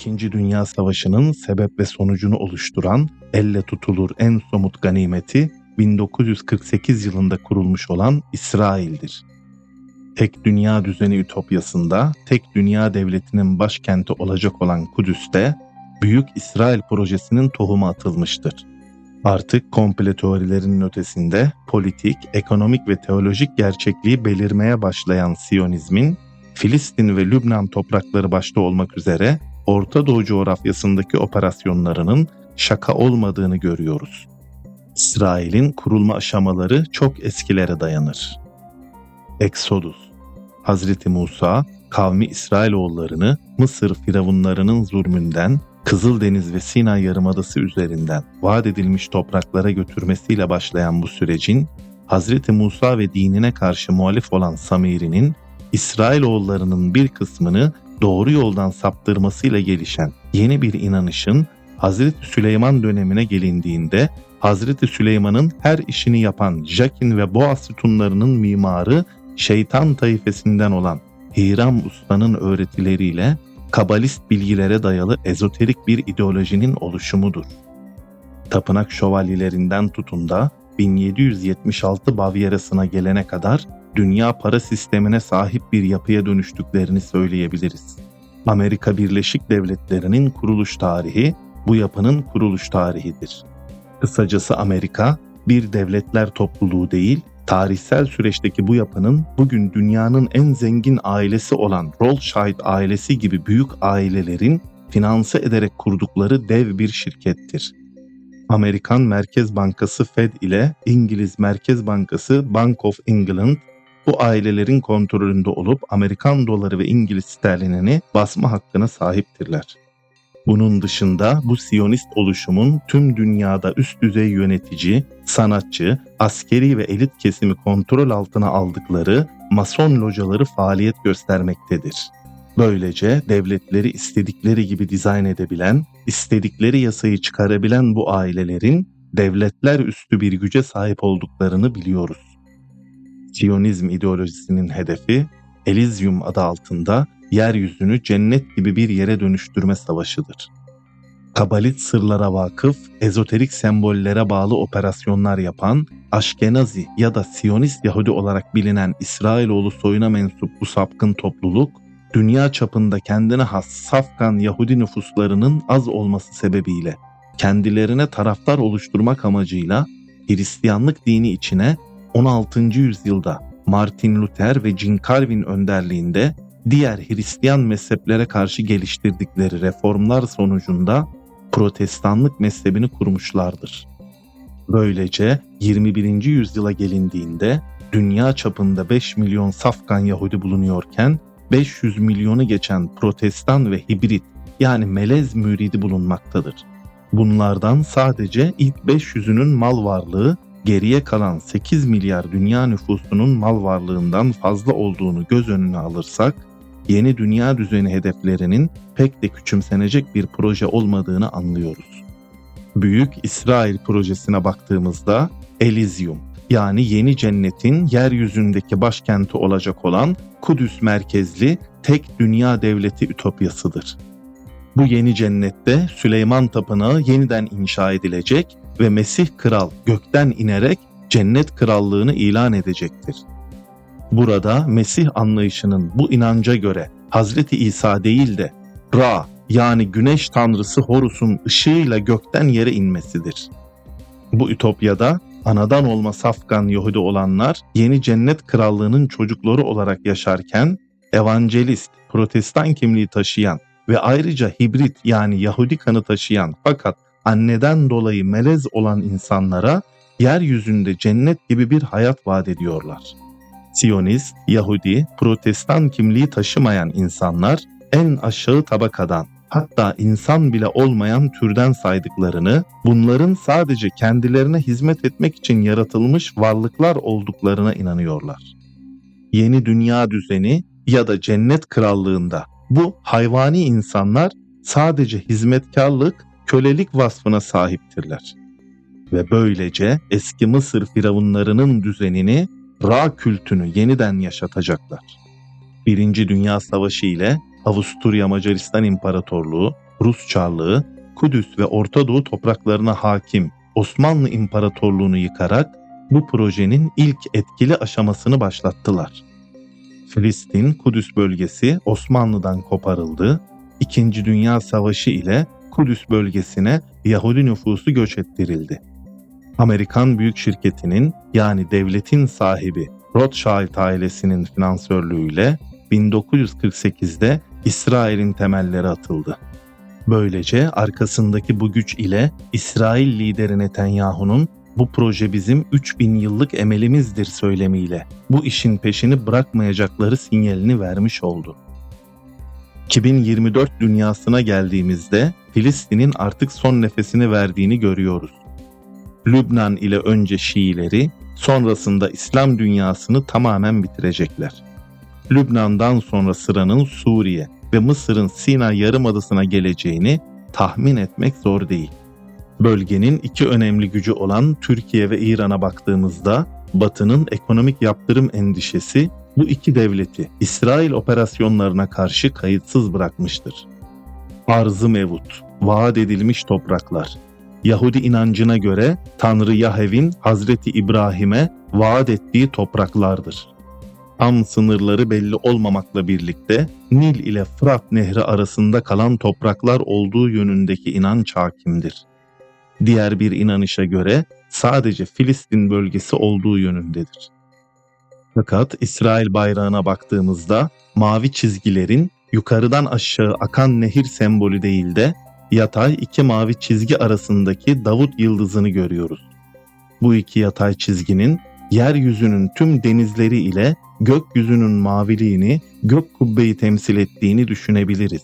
İkinci Dünya Savaşı'nın sebep ve sonucunu oluşturan elle tutulur en somut ganimeti 1948 yılında kurulmuş olan İsrail'dir. Tek dünya düzeni ütopyasında tek dünya devletinin başkenti olacak olan Kudüs'te Büyük İsrail projesinin tohumu atılmıştır. Artık komple teorilerinin ötesinde politik, ekonomik ve teolojik gerçekliği belirmeye başlayan Siyonizmin Filistin ve Lübnan toprakları başta olmak üzere Orta Doğu coğrafyasındaki operasyonlarının şaka olmadığını görüyoruz. İsrail'in kurulma aşamaları çok eskilere dayanır. Eksodus Hazreti Musa, kavmi İsrailoğullarını Mısır firavunlarının zulmünden, Kızıldeniz ve Sina Yarımadası üzerinden vaat edilmiş topraklara götürmesiyle başlayan bu sürecin, Hazreti Musa ve dinine karşı muhalif olan Samiri'nin, İsrailoğullarının bir kısmını doğru yoldan saptırmasıyla gelişen yeni bir inanışın Hazreti Süleyman dönemine gelindiğinde Hazreti Süleyman'ın her işini yapan Jakin ve Boğaz sütunlarının mimarı şeytan tayfesinden olan Hiram Usta'nın öğretileriyle kabalist bilgilere dayalı ezoterik bir ideolojinin oluşumudur. Tapınak şövalyelerinden tutun da 1776 Bavyera'sına gelene kadar dünya para sistemine sahip bir yapıya dönüştüklerini söyleyebiliriz. Amerika Birleşik Devletleri'nin kuruluş tarihi bu yapının kuruluş tarihidir. Kısacası Amerika bir devletler topluluğu değil, tarihsel süreçteki bu yapının bugün dünyanın en zengin ailesi olan Rothschild ailesi gibi büyük ailelerin finanse ederek kurdukları dev bir şirkettir. Amerikan Merkez Bankası Fed ile İngiliz Merkez Bankası Bank of England bu ailelerin kontrolünde olup Amerikan doları ve İngiliz sterlinini basma hakkına sahiptirler. Bunun dışında bu Siyonist oluşumun tüm dünyada üst düzey yönetici, sanatçı, askeri ve elit kesimi kontrol altına aldıkları mason locaları faaliyet göstermektedir. Böylece devletleri istedikleri gibi dizayn edebilen, istedikleri yasayı çıkarabilen bu ailelerin devletler üstü bir güce sahip olduklarını biliyoruz. Siyonizm ideolojisinin hedefi Elysium adı altında yeryüzünü cennet gibi bir yere dönüştürme savaşıdır. Kabalit sırlara vakıf, ezoterik sembollere bağlı operasyonlar yapan, Aşkenazi ya da Siyonist Yahudi olarak bilinen İsrailoğlu soyuna mensup bu sapkın topluluk, dünya çapında kendine has safkan Yahudi nüfuslarının az olması sebebiyle kendilerine taraftar oluşturmak amacıyla Hristiyanlık dini içine 16. yüzyılda Martin Luther ve Jean Calvin önderliğinde diğer Hristiyan mezheplere karşı geliştirdikleri reformlar sonucunda Protestanlık mezhebini kurmuşlardır. Böylece 21. yüzyıla gelindiğinde dünya çapında 5 milyon safkan Yahudi bulunuyorken 500 milyonu geçen protestan ve hibrit yani melez müridi bulunmaktadır. Bunlardan sadece ilk 500'ünün mal varlığı geriye kalan 8 milyar dünya nüfusunun mal varlığından fazla olduğunu göz önüne alırsak, yeni dünya düzeni hedeflerinin pek de küçümsenecek bir proje olmadığını anlıyoruz. Büyük İsrail projesine baktığımızda Elysium yani yeni cennetin yeryüzündeki başkenti olacak olan Kudüs merkezli tek dünya devleti ütopyasıdır. Bu yeni cennette Süleyman Tapınağı yeniden inşa edilecek ve Mesih Kral gökten inerek cennet krallığını ilan edecektir. Burada Mesih anlayışının bu inanca göre Hazreti İsa değil de Ra yani güneş tanrısı Horus'un ışığıyla gökten yere inmesidir. Bu ütopyada anadan olma safkan Yahudi olanlar yeni cennet krallığının çocukları olarak yaşarken evangelist, protestan kimliği taşıyan ve ayrıca hibrit yani Yahudi kanı taşıyan fakat anneden dolayı melez olan insanlara yeryüzünde cennet gibi bir hayat vaat ediyorlar. Siyonist, Yahudi, Protestan kimliği taşımayan insanlar en aşağı tabakadan hatta insan bile olmayan türden saydıklarını, bunların sadece kendilerine hizmet etmek için yaratılmış varlıklar olduklarına inanıyorlar. Yeni dünya düzeni ya da cennet krallığında bu hayvani insanlar sadece hizmetkarlık kölelik vasfına sahiptirler. Ve böylece eski Mısır firavunlarının düzenini, Ra kültünü yeniden yaşatacaklar. Birinci Dünya Savaşı ile Avusturya Macaristan İmparatorluğu, Rus Çarlığı, Kudüs ve Orta Doğu topraklarına hakim Osmanlı İmparatorluğunu yıkarak bu projenin ilk etkili aşamasını başlattılar. Filistin, Kudüs bölgesi Osmanlı'dan koparıldı. İkinci Dünya Savaşı ile Kudüs bölgesine Yahudi nüfusu göç ettirildi. Amerikan büyük şirketinin yani devletin sahibi Rothschild ailesinin finansörlüğüyle 1948'de İsrail'in temelleri atıldı. Böylece arkasındaki bu güç ile İsrail lideri Netanyahu'nun bu proje bizim 3000 yıllık emelimizdir söylemiyle bu işin peşini bırakmayacakları sinyalini vermiş oldu. 2024 dünyasına geldiğimizde Filistin'in artık son nefesini verdiğini görüyoruz. Lübnan ile önce Şiileri, sonrasında İslam dünyasını tamamen bitirecekler. Lübnan'dan sonra sıranın Suriye ve Mısır'ın Sina Yarımadası'na geleceğini tahmin etmek zor değil. Bölgenin iki önemli gücü olan Türkiye ve İran'a baktığımızda Batı'nın ekonomik yaptırım endişesi bu iki devleti İsrail operasyonlarına karşı kayıtsız bırakmıştır. Arzı mevut, vaat edilmiş topraklar. Yahudi inancına göre Tanrı Yahev'in Hazreti İbrahim'e vaat ettiği topraklardır. Tam sınırları belli olmamakla birlikte Nil ile Fırat Nehri arasında kalan topraklar olduğu yönündeki inanç hakimdir. Diğer bir inanışa göre sadece Filistin bölgesi olduğu yönündedir. Fakat İsrail bayrağına baktığımızda mavi çizgilerin yukarıdan aşağı akan nehir sembolü değil de yatay iki mavi çizgi arasındaki Davut yıldızını görüyoruz. Bu iki yatay çizginin yeryüzünün tüm denizleri ile gökyüzünün maviliğini, gök kubbeyi temsil ettiğini düşünebiliriz.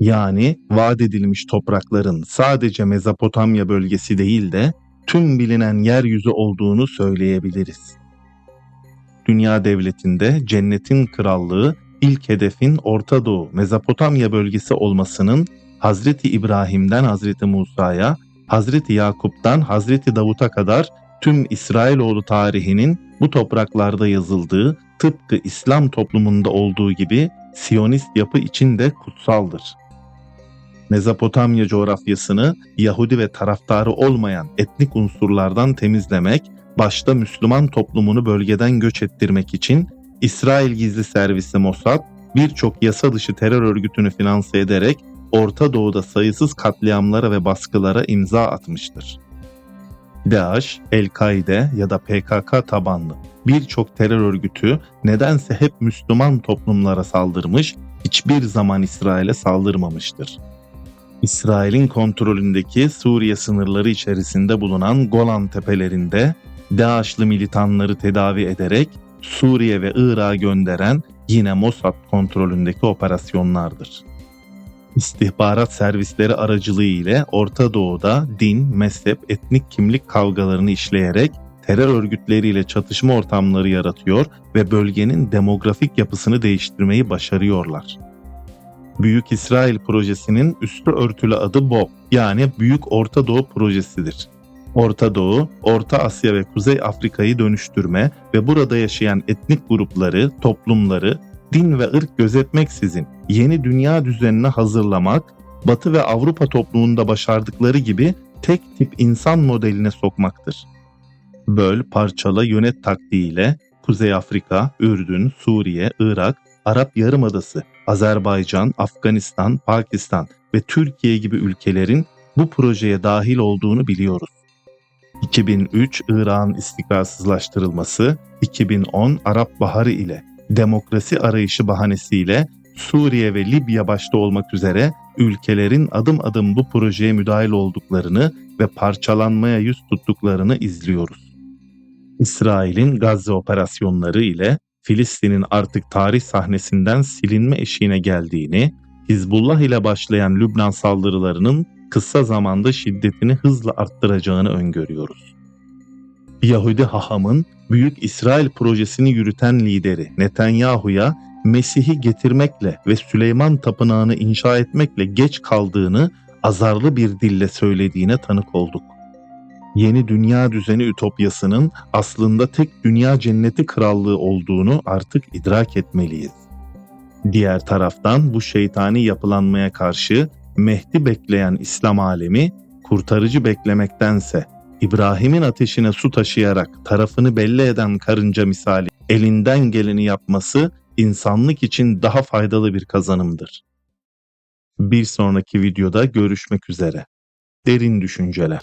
Yani vaat edilmiş toprakların sadece Mezopotamya bölgesi değil de tüm bilinen yeryüzü olduğunu söyleyebiliriz. Dünya devletinde cennetin krallığı ilk hedefin Orta Doğu, Mezopotamya bölgesi olmasının Hazreti İbrahim'den Hazreti Musa'ya, Hazreti Yakup'tan Hazreti Davut'a kadar tüm İsrailoğlu tarihinin bu topraklarda yazıldığı tıpkı İslam toplumunda olduğu gibi Siyonist yapı için de kutsaldır. Mezopotamya coğrafyasını Yahudi ve taraftarı olmayan etnik unsurlardan temizlemek, başta Müslüman toplumunu bölgeden göç ettirmek için İsrail Gizli Servisi Mossad birçok yasa dışı terör örgütünü finanse ederek Orta Doğu'da sayısız katliamlara ve baskılara imza atmıştır. DAEŞ, El-Kaide ya da PKK tabanlı birçok terör örgütü nedense hep Müslüman toplumlara saldırmış, hiçbir zaman İsrail'e saldırmamıştır. İsrail'in kontrolündeki Suriye sınırları içerisinde bulunan Golan tepelerinde DAEŞ'lı militanları tedavi ederek Suriye ve Irak'a gönderen yine Mossad kontrolündeki operasyonlardır. İstihbarat servisleri aracılığı ile Orta Doğu'da din, mezhep, etnik kimlik kavgalarını işleyerek terör örgütleriyle çatışma ortamları yaratıyor ve bölgenin demografik yapısını değiştirmeyi başarıyorlar. Büyük İsrail projesinin üstü örtülü adı BOP yani Büyük Orta Doğu Projesidir. Orta Doğu, Orta Asya ve Kuzey Afrika'yı dönüştürme ve burada yaşayan etnik grupları, toplumları din ve ırk gözetmeksizin yeni dünya düzenine hazırlamak, Batı ve Avrupa toplumunda başardıkları gibi tek tip insan modeline sokmaktır. Böl, parçala, yönet taktiğiyle Kuzey Afrika, Ürdün, Suriye, Irak, Arap Yarımadası, Azerbaycan, Afganistan, Pakistan ve Türkiye gibi ülkelerin bu projeye dahil olduğunu biliyoruz. 2003 İran istikrarsızlaştırılması, 2010 Arap Baharı ile demokrasi arayışı bahanesiyle Suriye ve Libya başta olmak üzere ülkelerin adım adım bu projeye müdahil olduklarını ve parçalanmaya yüz tuttuklarını izliyoruz. İsrail'in Gazze operasyonları ile Filistin'in artık tarih sahnesinden silinme eşiğine geldiğini, Hizbullah ile başlayan Lübnan saldırılarının kısa zamanda şiddetini hızla arttıracağını öngörüyoruz. Yahudi hahamın Büyük İsrail projesini yürüten lideri Netanyahu'ya Mesih'i getirmekle ve Süleyman Tapınağı'nı inşa etmekle geç kaldığını azarlı bir dille söylediğine tanık olduk. Yeni dünya düzeni ütopyasının aslında tek dünya cenneti krallığı olduğunu artık idrak etmeliyiz. Diğer taraftan bu şeytani yapılanmaya karşı Mehdi bekleyen İslam alemi kurtarıcı beklemektense İbrahim'in ateşine su taşıyarak tarafını belli eden karınca misali elinden geleni yapması insanlık için daha faydalı bir kazanımdır. Bir sonraki videoda görüşmek üzere. Derin düşünceler.